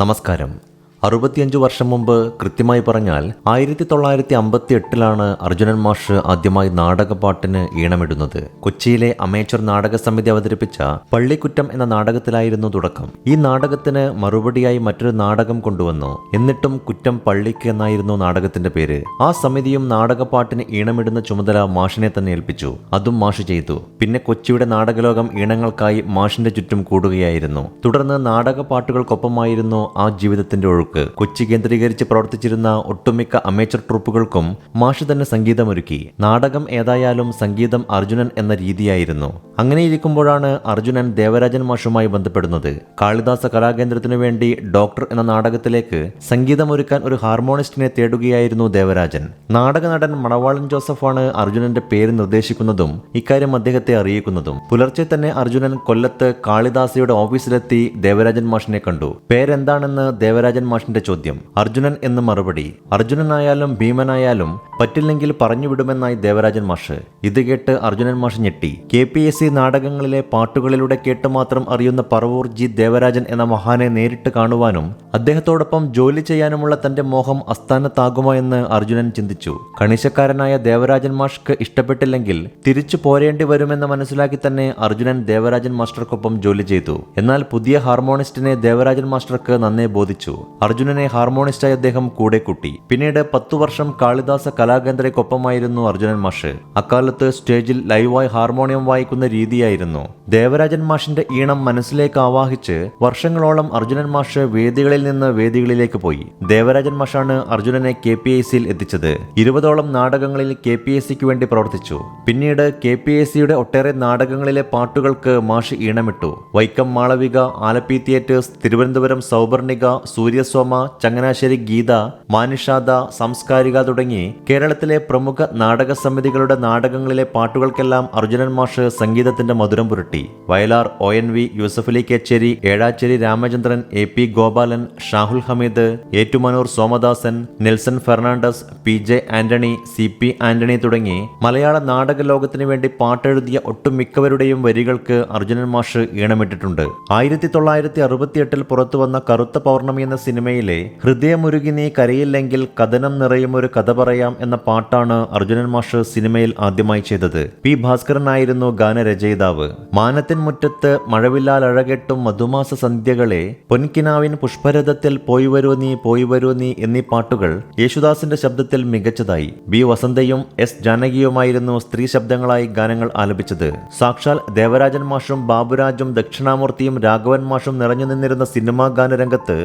നമസ്കാരം. അറുപത്തിയഞ്ചു വർഷം മുമ്പ് കൃത്യമായി പറഞ്ഞാൽ ആയിരത്തി തൊള്ളായിരത്തി അമ്പത്തി എട്ടിലാണ് അർജുനൻ മാഷ് ആദ്യമായി നാടകപ്പാട്ടിന് ഈണമിടുന്നത്. കൊച്ചിയിലെ അമേച്ചർ നാടക സമിതി അവതരിപ്പിച്ച പള്ളിക്കുറ്റം എന്ന നാടകത്തിലായിരുന്നു തുടക്കം. ഈ നാടകത്തിന് മറുപടിയായി മറ്റൊരു നാടകം കൊണ്ടുവന്നു. എന്നിട്ടും കുറ്റം പള്ളിക്ക് എന്നായിരുന്നു നാടകത്തിന്റെ പേര്. ആ സമിതിയും നാടകപ്പാട്ടിന് ഈണമിടുന്ന ചുമതല മാഷിനെ തന്നെ ഏൽപ്പിച്ചു. അതും മാഷ് ചെയ്തു. പിന്നെ കൊച്ചിയുടെ നാടകലോകം ഈണങ്ങൾക്കായി മാഷിന്റെ ചുറ്റും കൂടുകയായിരുന്നു. തുടർന്ന് നാടക പാട്ടുകൾക്കൊപ്പമായിരുന്നു ആ ജീവിതത്തിന്റെ ഒഴുക്ക്. കൊച്ചി കേന്ദ്രീകരിച്ച് പ്രവർത്തിച്ചിരുന്ന ഒട്ടുമിക്ക അമേച്ചർ ട്രൂപ്പുകൾക്കും മാഷ് തന്നെ സംഗീതമൊരുക്കി. നാടകം ഏതായാലും സംഗീതം അർജുനൻ എന്ന രീതിയായിരുന്നു. അങ്ങനെയിരിക്കുമ്പോഴാണ് അർജുനൻ ദേവരാജൻ മാഷുമായി ബന്ധപ്പെടുന്നത്. കാളിദാസ കലാകേന്ദ്രത്തിനു വേണ്ടി ഡോക്ടർ എന്ന നാടകത്തിലേക്ക് സംഗീതമൊരുക്കാൻ ഒരു ഹാർമോണിസ്റ്റിനെ തേടുകയായിരുന്നു ദേവരാജൻ. നാടക നടൻ മണവാളൻ ജോസഫാണ് അർജുനന്റെ പേര് നിർദ്ദേശിക്കുന്നതും ഇക്കാര്യം അദ്ദേഹത്തെ അറിയിക്കുന്നതും. പുലർച്ചെ തന്നെ അർജുനൻ കൊല്ലത്ത് കാളിദാസയുടെ ഓഫീസിലെത്തി ദേവരാജൻ മാഷിനെ കണ്ടു. പേരെന്താണെന്ന് ദേവരാജൻ മാഷിന്റെ ചോദ്യം. അർജുനൻ എന്ന് മറുപടി അർജുനനായാലും ഭീമനായാലും പറ്റില്ലെങ്കിൽ പറഞ്ഞുവിടുമെന്നായി ദേവരാജൻ മാഷ്. ഇത് കേട്ട് അർജുനൻ മാഷ് ഞെട്ടി. കെ പി എസ് സി നാടകങ്ങളിലെ പാട്ടുകളിലൂടെ കേട്ട് മാത്രം അറിയുന്ന പറവൂർ ജി ദേവരാജൻ എന്ന മഹാനെ നേരിട്ട് കാണുവാനും അദ്ദേഹത്തോടൊപ്പം ജോലി ചെയ്യാനുമുള്ള തന്റെ മോഹം അസ്ഥാനത്താകുമോ എന്ന് അർജുനൻ ചിന്തിച്ചു. കണിശക്കാരനായ ദേവരാജൻ മാഷ്ക്ക് ഇഷ്ടപ്പെട്ടില്ലെങ്കിൽ തിരിച്ചു പോരേണ്ടി വരുമെന്ന് മനസ്സിലാക്കി തന്നെ അർജുനൻ ദേവരാജൻ മാസ്റ്റർക്കൊപ്പം ജോലി ചെയ്തു. എന്നാൽ പുതിയ ഹാർമോണിസ്റ്റിനെ ദേവരാജൻ മാസ്റ്റർക്ക് നന്നേ ബോധിച്ചു. അർജുനനെ ഹാർമോണിസ്റ്റായി അദ്ദേഹം കൂടെ കൂട്ടി. പിന്നീട് പത്തു വർഷം കാളിദാസ കലാകേന്ദ്രയ്ക്കൊപ്പമായിരുന്നു അർജുനൻ മാഷ്. അക്കാലത്ത് സ്റ്റേജിൽ ലൈവായി ഹാർമോണിയം വായിക്കുന്ന രീതിയായിരുന്നു. ദേവരാജൻ മാഷിന്റെ ഈണം മനസ്സിലേക്ക് ആവാഹിച്ച് വർഷങ്ങളോളം അർജുനൻ മാഷ് വേദികളിൽ നിന്ന് വേദികളിലേക്ക് പോയി. ദേവരാജൻ മാഷാണ് അർജുനനെ കെ പി എസ് സിയിൽ എത്തിച്ചത്. ഇരുപതോളം നാടകങ്ങളിൽ കെ പി എസ് സിക്ക് വേണ്ടി പ്രവർത്തിച്ചു. പിന്നീട് കെ പി എസ് സിയുടെ ഒട്ടേറെ നാടകങ്ങളിലെ പാട്ടുകൾക്ക് മാഷ് ഈണമിട്ടു. വൈക്കം മാളവിക ആലപ്പി തിയേറ്റേഴ്സ് തിരുവനന്തപുരം സൗപർണിക സൂര്യസോമ ചങ്ങനാശ്ശേരി ഗീത മാനുഷാദ സംസ്കാരിക തുടങ്ങി കേരളത്തിലെ പ്രമുഖ നാടക സമിതികളുടെ നാടകങ്ങളിലെ പാട്ടുകൾക്കെല്ലാം അർജുനൻ മാഷ് സംഗീതത്തിന്റെ മധുരം പുരട്ടി. Vayalar O N V Yusufali Kecheri Ezhacheri Ramachandran A P Gopalan Shahul Hameed Ettumanoor Somadasan Nelson Fernandez P J Antony C P Antony തുടങ്ങി മലയാള നാടക ലോകത്തിനു വേണ്ടി പാട്ടെഴുതിയ ഒട്ടുമിക്കവരുടെയും വരികൾക്ക് അർജുനൻ മാഷ് ഈണമിട്ടിട്ടുണ്ട്. ആയിരത്തി തൊള്ളായിരത്തി അറുപത്തിയെട്ടിൽ പുറത്തുവന്ന കറുത്ത പൗർണമി എന്ന സിനിമയിലെ ഹൃദയമുരുകി നീ കരയില്ലെങ്കിൽ കഥനം നിറയും ഒരു കഥ പറയാം എന്ന പാട്ടാണ് അർജുനൻ മാഷ് സിനിമയിൽ ആദ്യമായി ചെയ്തത്. പി ഭാസ്കരനായിരുന്നു ഗാനരചയിതാവ്. മാനത്തിൻ മുറ്റത്ത് മഴവില്ലാൽ അഴകെട്ടും മധുമാസ സന്ധ്യകളെ പൊൻകിനാവിൻ പുഷ്പരഥത്തിൽ പോയി വരൂ നീ പോയി വരൂ നീ എന്നീ പാട്ടുകൾ യേശുദാസിന്റെ ശബ്ദത്തിൽ മികച്ചതായി. ബി വസന്തയും എസ് ജാനകിയുമായിരുന്നു സ്ത്രീ ശബ്ദങ്ങളായി ഗാനങ്ങൾ ആലപിച്ചത്. സാക്ഷാൽ ദേവരാജൻ മാഷും ബാബുരാജും ദക്ഷിണാമൂർത്തിയും രാഘവൻ മാഷും നിറഞ്ഞു നിന്നിരുന്ന സിനിമാ ഗാനരംഗത്ത്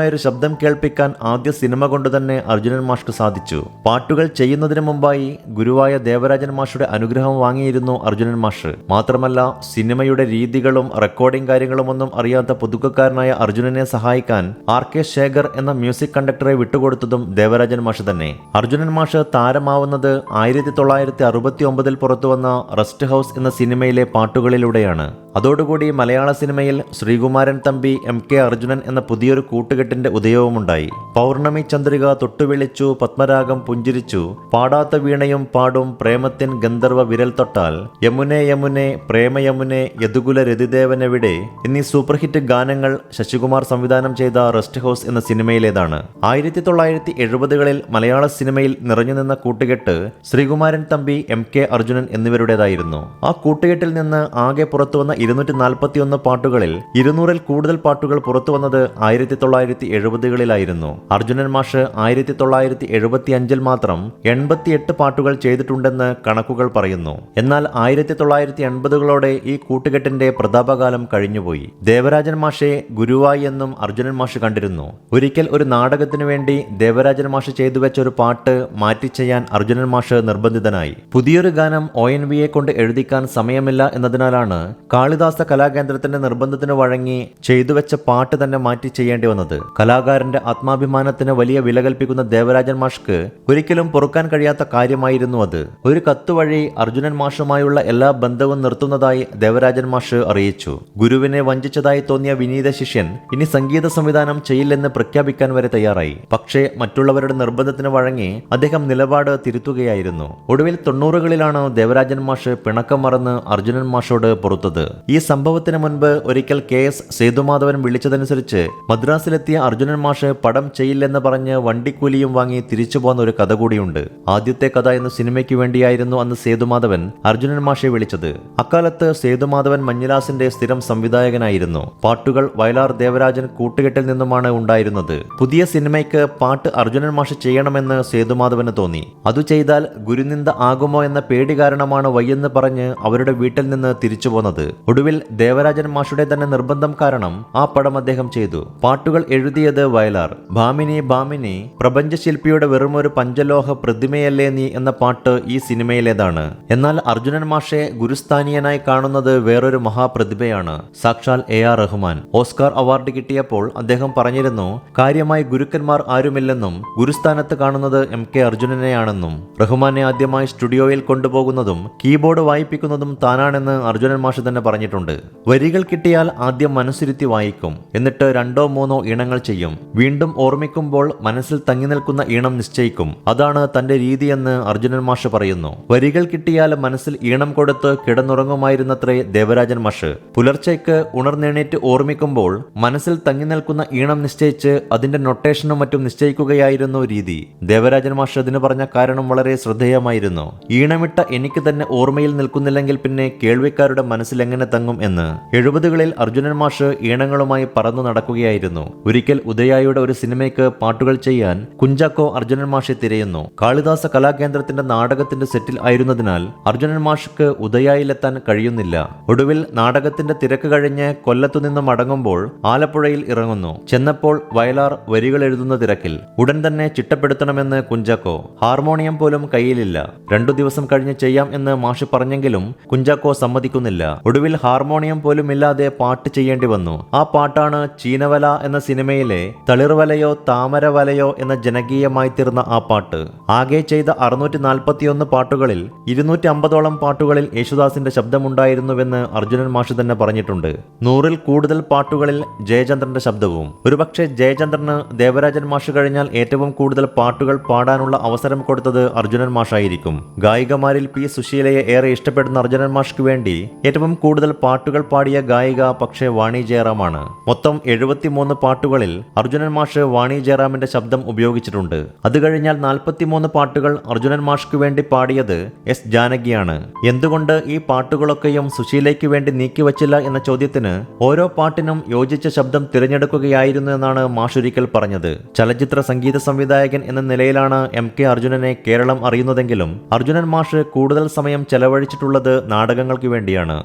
സ്വന്തമായൊരു ശബ്ദം കേൾപ്പിക്കാൻ ആദ്യ സിനിമ കൊണ്ട് തന്നെ അർജുനൻ മാഷ്ക്ക് സാധിച്ചു. പാട്ടുകൾ ചെയ്യുന്നതിന് മുമ്പായി ഗുരുവായ ദേവരാജൻ മാഷുടെ അനുഗ്രഹം വാങ്ങിയിരുന്നു അർജുനൻ മാഷ്. മാത്രമല്ല സിനിമയുടെ രീതികളും റെക്കോർഡിംഗ് കാര്യങ്ങളുമൊന്നും അറിയാത്ത പുതുക്കക്കാരനായ അർജുനനെ സഹായിക്കാൻ ആർ കെ ശേഖർ എന്ന മ്യൂസിക് കണ്ടക്ടറെ വിട്ടുകൊടുത്തതും ദേവരാജൻ മാഷ് തന്നെ. അർജുനൻ മാഷ് താരമാവുന്നത് ആയിരത്തി തൊള്ളായിരത്തി അറുപത്തി ഒമ്പതിൽ പുറത്തുവന്ന റെസ്റ്റ് ഹൗസ് എന്ന സിനിമയിലെ പാട്ടുകളിലൂടെയാണ്. അതോടുകൂടി മലയാള സിനിമയിൽ ശ്രീകുമാരൻ തമ്പി എം കെ അർജുനൻ എന്ന പുതിയൊരു കൂട്ടുകെട്ടിന്റെ ഉദയവുമുണ്ടായി. പൗർണമി ചന്ദ്രിക തൊട്ടുവിളിച്ചു പത്മരാഗം പുഞ്ചിരിച്ചു. പാടാത്ത വീണയും പാടും പ്രേമത്തിൻ ഗന്ധർവ വിരൽ തൊട്ടാൽ. യമുനെ യമുനെ പ്രേമ യമുനെ യദുകുല രതിദേവനെവിടെ? എന്നീ സൂപ്പർ ഹിറ്റ് ഗാനങ്ങൾ ശശികുമാർ സംവിധാനം ചെയ്ത റെസ്റ്റ് ഹൗസ് എന്ന സിനിമയിലേതാണ്. ആയിരത്തി തൊള്ളായിരത്തി എഴുപതുകളിൽ മലയാള സിനിമയിൽ നിറഞ്ഞു നിന്ന കൂട്ടുകെട്ട് ശ്രീകുമാരൻ തമ്പി എം കെ അർജുനൻ എന്നിവരുടേതായിരുന്നു. ആ കൂട്ടുകെട്ടിൽ നിന്ന് ആകെ പുറത്തുവന്ന ഇരുന്നൂറ്റി നാൽപ്പത്തി ഒന്ന് പാട്ടുകളിൽ ഇരുന്നൂറിൽ കൂടുതൽ പാട്ടുകൾ പുറത്തു വന്നത് ആയിരത്തി തൊള്ളായിരത്തി എഴുപതുകളിലായിരുന്നു അർജുനൻ മാഷ് ആയിരത്തി തൊള്ളായിരത്തി എഴുപത്തി അഞ്ചിൽ മാത്രം എൺപത്തിയെട്ട് പാട്ടുകൾ ചെയ്തിട്ടുണ്ടെന്ന് കണക്കുകൾ പറയുന്നു. എന്നാൽ ആയിരത്തി തൊള്ളായിരത്തി എൺപതുകളോടെ ഈ കൂട്ടുകെട്ടിന്റെ പ്രതാപകാലം കഴിഞ്ഞുപോയി. ദേവരാജൻ മാഷെ ഗുരുവായി എന്നും അർജുനൻ മാഷ് കണ്ടിരുന്നു. ഒരിക്കൽ ഒരു നാടകത്തിനു വേണ്ടി ദേവരാജൻ മാഷ് ചെയ്തു വെച്ച ഒരു പാട്ട് മാറ്റി ചെയ്യാൻ അർജുനൻ മാഷ് നിർബന്ധിതനായി. പുതിയൊരു ഗാനം ഒ എൻ വിയെ കൊണ്ട് എഴുതിക്കാൻ സമയമില്ല എന്നതിനാലാണ് കാളിദാസ കലാകേന്ദ്രത്തിന്റെ നിർബന്ധത്തിന് വഴങ്ങി ചെയ്തു വെച്ച പാട്ട് തന്നെ മാറ്റി ചെയ്യേണ്ടി വന്നത്. കലാകാരന്റെ ആത്മാഭിമാനത്തിന് വലിയ വില കൽപ്പിക്കുന്ന ദേവരാജൻ മാഷ്ക്ക് ഒരിക്കലും പൊറുക്കാൻ കഴിയാത്ത കാര്യമായിരുന്നു അത്. ഒരു കത്ത് വഴി അർജുനൻ മാഷുമായുള്ള എല്ലാ ബന്ധവും നിർത്തുന്നതായി ദേവരാജൻ മാഷ് അറിയിച്ചു. ഗുരുവിനെ വഞ്ചിച്ചതായി തോന്നിയ വിനീത ശിഷ്യൻ ഇനി സംഗീത സംവിധാനം ചെയ്യില്ലെന്ന് പ്രഖ്യാപിക്കാൻ വരെ തയ്യാറായി. പക്ഷേ മറ്റുള്ളവരുടെ നിർബന്ധത്തിന് വഴങ്ങി അദ്ദേഹം നിലപാട് തിരുത്തുകയായിരുന്നു. ഒടുവിൽ തൊണ്ണൂറുകളിലാണ് ദേവരാജൻ മാഷ് പിണക്കം മറന്ന് അർജുനൻ മാഷോട് പുറത്തത്. ഈ സംഭവത്തിന് മുൻപ് ഒരിക്കൽ കെ എസ് സേതുമാധവൻ വിളിച്ചതനുസരിച്ച് മദ്രാസിലെത്തിയ അർജുനൻ മാഷ് പടം ചെയ്യില്ലെന്ന് പറഞ്ഞ് വണ്ടിക്കൂലിയും വാങ്ങി തിരിച്ചു പോകുന്ന ഒരു കഥ കൂടിയുണ്ട്. ആദ്യത്തെ കഥ എന്ന സിനിമയ്ക്ക് വേണ്ടിയായിരുന്നു അന്ന് സേതുമാധവൻ അർജുനൻ മാഷെ വിളിച്ചത്. അക്കാലത്ത് സേതുമാധവൻ മഞ്ഞുലാസിന്റെ സ്ഥിരം സംവിധായകനായിരുന്നു. പാട്ടുകൾ വയലാർ ദേവരാജൻ കൂട്ടുകെട്ടിൽ നിന്നുമാണ് ഉണ്ടായിരുന്നത്. പുതിയ സിനിമയ്ക്ക് പാട്ട് അർജുനൻ മാഷ് ചെയ്യണമെന്ന് സേതുമാധവന് തോന്നി. അതു ചെയ്താൽ ഗുരുനിന്ദ ആകുമോ എന്ന പേടി കാരണമാണ് വയ്യെന്ന് പറഞ്ഞ് അവരുടെ വീട്ടിൽ നിന്ന് തിരിച്ചു പോന്നത്. ഒടുവിൽ ദേവരാജൻ മാഷുടെ തന്നെ നിർബന്ധം കാരണം ആ പടം അദ്ദേഹം ചെയ്തു. പാട്ടുകൾ എഴുതിയത് വയലാർ. ഭാമിനി ഭാമിനി പ്രപഞ്ചശില്പിയുടെ വെറുമൊരു പഞ്ചലോഹ പ്രതിമയല്ലേ നീ എന്ന പാട്ട് ഈ സിനിമയിലേതാണ്. എന്നാൽ അർജുനൻ മാഷെ ഗുരുസ്ഥാനീയനായി കാണുന്നത് വേറൊരു മഹാപ്രതിഭയാണ്. സാക്ഷാൽ A R Rahman. Oscar award കിട്ടിയപ്പോൾ അദ്ദേഹം പറഞ്ഞിരുന്നു കാര്യമായി ഗുരുക്കന്മാർ ആരുമില്ലെന്നും ഗുരുസ്ഥാനത്ത് കാണുന്നത് എം കെ അർജുനനെയാണെന്നും. റഹ്മാനെ ആദ്യമായി സ്റ്റുഡിയോയിൽ കൊണ്ടുപോകുന്നതും കീബോർഡ് വായിപ്പിക്കുന്നതും താനാണെന്ന് അർജുനൻ മാഷ് തന്നെ പറഞ്ഞിട്ടുണ്ട്. വരികൾ കിട്ടിയാൽ ആദ്യം മനസ്സിരുത്തി വായിക്കും എന്നിട്ട് രണ്ടോ മൂന്നോ ഈണങ്ങൾ ചെയ്യും. വീണ്ടും ഓർമ്മിക്കുമ്പോൾ മനസ്സിൽ തങ്ങി നിൽക്കുന്ന ഈണം നിശ്ചയിക്കും. അതാണ് തന്റെ രീതിയെന്ന് അർജുനൻ മാഷ് പറയുന്നു. വരികൾ കിട്ടിയാൽ മനസ്സിൽ ഈണം കൊടുത്ത് കിടന്നുറങ്ങുമായിരുന്നത്രേ ദേവരാജൻ മാഷ്. പുലർച്ചയ്ക്ക് ഉണർന്നെണീറ്റ് ഓർമ്മിക്കുമ്പോൾ മനസ്സിൽ തങ്ങി നിൽക്കുന്ന ഈണം നിശ്ചയിച്ച് അതിന്റെ നൊട്ടേഷനും മറ്റും നിശ്ചയിക്കുകയായിരുന്നു രീതി. ദേവരാജൻ മാഷ് അതിന് പറഞ്ഞ കാരണം വളരെ ശ്രദ്ധേയമായിരുന്നു. ഈണമിട്ട എനിക്ക് തന്നെ ഓർമ്മയിൽ നിൽക്കുന്നില്ലെങ്കിൽ പിന്നെ കേൾവിക്കാരുടെ മനസ്സിൽ എങ്ങനെ തങ്ങും എന്ന്. എഴുപതുകളിൽ അർജുനൻ മാഷ് ഈണങ്ങളുമായി പറന്നു നടക്കുകയായിരുന്നു. ഒരിക്കൽ ഉദയായുടെ ഒരു സിനിമയ്ക്ക് പാട്ടുകൾ ചെയ്യാൻ കുഞ്ചാക്കോ അർജുനൻ മാഷെ തിരയുന്നു. കാളിദാസ കലാകേന്ദ്രത്തിന്റെ നാടകത്തിന്റെ സെറ്റിൽ ആയിരുന്നതിനാൽ അർജുനൻ മാഷ്ക്ക് ഉദയായിലെത്താൻ കഴിയുന്നില്ല. ഒടുവിൽ നാടകത്തിന്റെ തിരക്ക് കഴിഞ്ഞ് കൊല്ലത്തുനിന്ന് മടങ്ങുമ്പോൾ ആലപ്പുഴയിൽ ഇറങ്ങുന്നു. ചെന്നപ്പോൾ വയലാർ വരികൾ എഴുതുന്ന തിരക്കിൽ ഉടൻ തന്നെ ചിട്ടപ്പെടുത്തണമെന്ന് കുഞ്ചാക്കോ. ഹാർമോണിയം പോലും കയ്യിലില്ല. രണ്ടു ദിവസം കഴിഞ്ഞ് ചെയ്യാം എന്ന് മാഷ് പറഞ്ഞെങ്കിലും കുഞ്ചാക്കോ സമ്മതിക്കുന്നില്ല. ഒടുവിൽ ഹാർമോണിയം പോലും ഇല്ലാതെ പാട്ട് ചെയ്യേണ്ടി വന്നു. ആ പാട്ടാണ് ചീനവല എന്ന സിനിമയിലെ തളിർവലയോ താമരവലയോ എന്ന ജനകീയമായി തീർന്ന ആ പാട്ട്. ആകെ ചെയ്ത അറുന്നൂറ്റി നാൽപ്പത്തിയൊന്ന് പാട്ടുകളിൽ ഇരുന്നൂറ്റി അമ്പതോളം പാട്ടുകളിൽ യേശുദാസിന്റെ ശബ്ദമുണ്ടായിരുന്നുവെന്ന് അർജുനൻ മാഷ് തന്നെ പറഞ്ഞിട്ടുണ്ട്. നൂറിൽ കൂടുതൽ പാട്ടുകളിൽ ജയചന്ദ്രന്റെ ശബ്ദവും. ഒരുപക്ഷെ ജയചന്ദ്രന് ദേവരാജൻ മാഷ് കഴിഞ്ഞാൽ ഏറ്റവും കൂടുതൽ പാട്ടുകൾ പാടാനുള്ള അവസരം കൊടുത്തത് അർജുനൻ മാഷായിരിക്കും. ഗായികമാരിൽ പി സുശീലയെ ഏറെ ഇഷ്ടപ്പെടുന്ന അർജുനൻ മാഷ്ക്ക് വേണ്ടി ഏറ്റവും കൂടുതൽ പാട്ടുകൾ പാടിയ ഗായിക പക്ഷേ വാണി ജയറാമാണ്. മൊത്തം എഴുപത്തിമൂന്ന് പാട്ടുകളിൽ അർജുനൻ മാഷ് വാണി ജയറാമിന്റെ ശബ്ദം ഉപയോഗിച്ചിട്ടുണ്ട്. അത് കഴിഞ്ഞാൽ നാൽപ്പത്തിമൂന്ന് പാട്ടുകൾ അർജുനൻ മാഷ്ക്ക് വേണ്ടി പാടിയത് എസ് ജാനകിയാണ്. എന്തുകൊണ്ട് ഈ പാട്ടുകളൊക്കെയും സുശീലയ്ക്ക് വേണ്ടി നീക്കിവച്ചില്ല എന്ന ചോദ്യത്തിന് ഓരോ പാട്ടിനും യോജിച്ച ശബ്ദം തിരഞ്ഞെടുക്കുകയായിരുന്നു എന്നാണ് മാഷൊരിക്കൽ പറഞ്ഞത്. ചലച്ചിത്ര സംഗീത സംവിധായകൻ എന്ന നിലയിലാണ് എം കെ അർജുനനെ കേരളം അറിയുന്നതെങ്കിലും അർജുനൻ മാഷ് കൂടുതൽ സമയം ചെലവഴിച്ചിട്ടുള്ളത് നാടകങ്ങൾക്ക് വേണ്ടിയാണ്.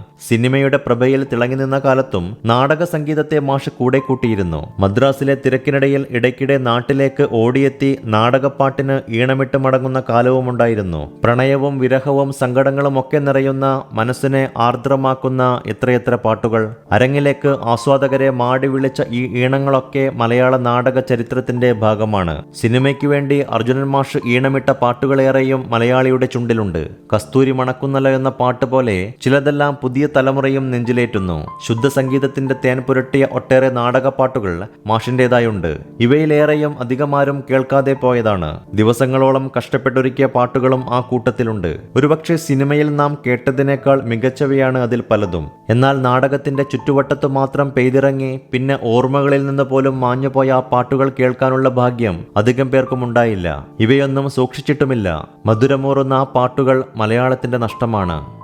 സിനിമയുടെ പ്രഭയിൽ തിളങ്ങി നിന്ന കാലത്തും നാടക സംഗീതത്തെ മാഷ് കൂടെ കൂട്ടിയിരുന്നു. മദ്രാസിലെ തിരക്കിനിടയിൽ ഇടയ്ക്കിടെ നാട്ടിലേക്ക് ഓടിയെത്തി നാടകപ്പാട്ടിന് ഈണമിട്ട് മടങ്ങുന്ന കാലവുമുണ്ടായിരുന്നു. പ്രണയവും വിരഹവും സങ്കടങ്ങളും ഒക്കെ നിറയുന്ന മനസ്സിനെ ആർദ്രമാക്കുന്ന എത്രയെത്ര പാട്ടുകൾ. അരങ്ങിലേക്ക് ആസ്വാദകരെ മാടി വിളിച്ച ഈ ഈണങ്ങളൊക്കെ മലയാള നാടക ചരിത്രത്തിന്റെ ഭാഗമാണ്. സിനിമയ്ക്ക് വേണ്ടി അർജുനൻ മാഷ് ഈണമിട്ട പാട്ടുകളേറെയും മലയാളിയുടെ ചുണ്ടിലുണ്ട്. കസ്തൂരി മണക്കുന്നല എന്ന പാട്ട് പോലെ ചിലതെല്ലാം പുതിയ തലമുറയും നെഞ്ചിലേറ്റുന്നു. ശുദ്ധ സംഗീതത്തിന്റെ തേൻ പുരട്ടിയ ഒട്ടേറെ നാടകപ്പാട്ടുകൾ മാഷിന്റേതായുണ്ട്. ഇവയിലേറെയും അധികമാരും കേൾക്കാതെ പോയതാണ്. ദിവസങ്ങളോളം കഷ്ടപ്പെട്ടൊരുക്കിയ പാട്ടുകളും ആ കൂട്ടത്തിലുണ്ട്. ഒരുപക്ഷെ സിനിമയിൽ നാം കേട്ടതിനേക്കാൾ മികച്ചവയാണ് അതിൽ പലതും. എന്നാൽ നാടകത്തിന്റെ ചുറ്റുവട്ടത്തു മാത്രം പെയ്തിറങ്ങി പിന്നെ ഓർമ്മകളിൽ നിന്ന് പോലും മാഞ്ഞുപോയ ആ പാട്ടുകൾ കേൾക്കാനുള്ള ഭാഗ്യം അധികം പേർക്കും ഉണ്ടായില്ല. ഇവയൊന്നും സൂക്ഷിച്ചിട്ടുമില്ല. മധുരമൂറുന്ന ആ പാട്ടുകൾ മലയാളത്തിന്റെ നഷ്ടമാണ്.